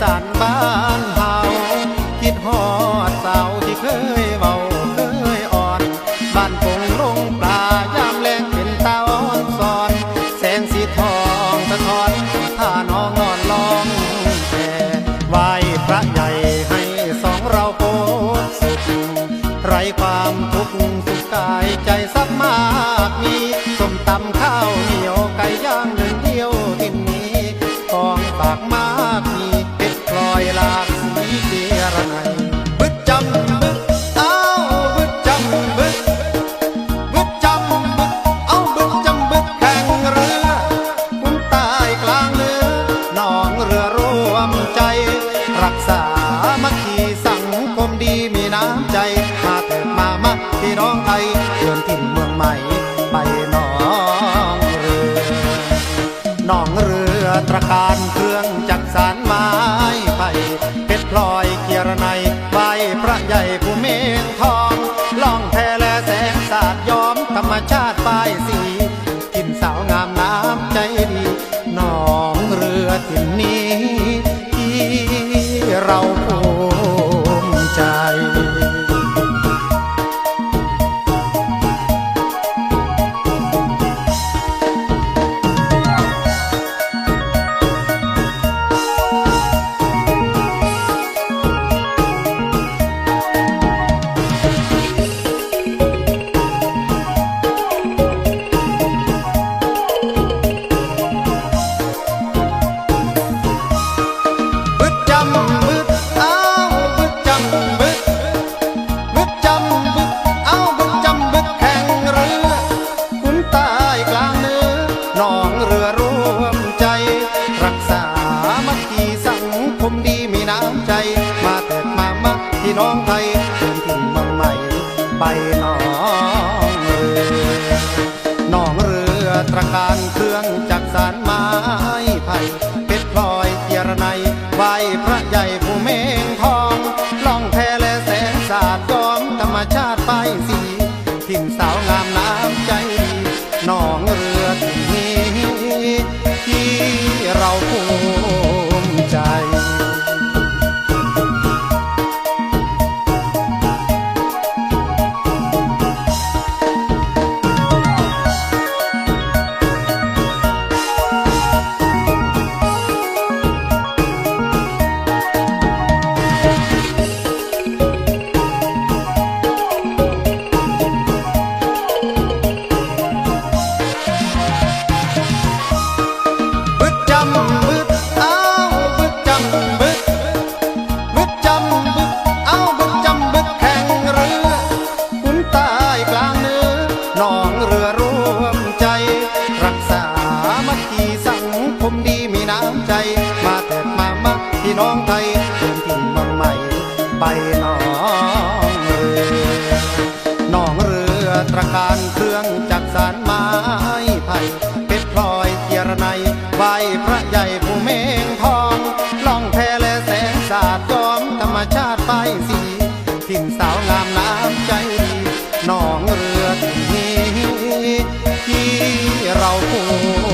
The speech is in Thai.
สานบ้านเฮาคิดฮอดสาวที่เคยเบาเคยอ่อน บ้านปงลงปลายามแรงเป็นตาอ่อนสอน แสงสีทองสะท้อนถ้าน้องนอนลองแผ่ไหวพระใหญ่ให้สองเราโพสสุขไรความทุกข์สุขกายใจสั นองเรือหนองเรือตระการเครื่องจักสาร ชาติป้ายสีกินสาวงามน้ำใจดีน้องเรือถิ่นนี้ที่เรา พี่น้องไทยเดินถิ่นเมืองใหม่ไปหนองเรือหนองเรือตระการเครื่องจักสารไม้ไผ่เพชรพลอยเกียรไนยไหวพระใหญ่ผู้เมงทองล่องแพและแสงสาดย้อมธรรมชาติป้ายสีถิ่นสาวงามน้ำใจดีหนองเรือที่นี้ ผู้เมงทองล่องแพและแสงสาดย้อมธรรมชาติไปสีทิ่นสาวงามน้ำใจดีน้องเรือที่นี้ที่เราคู่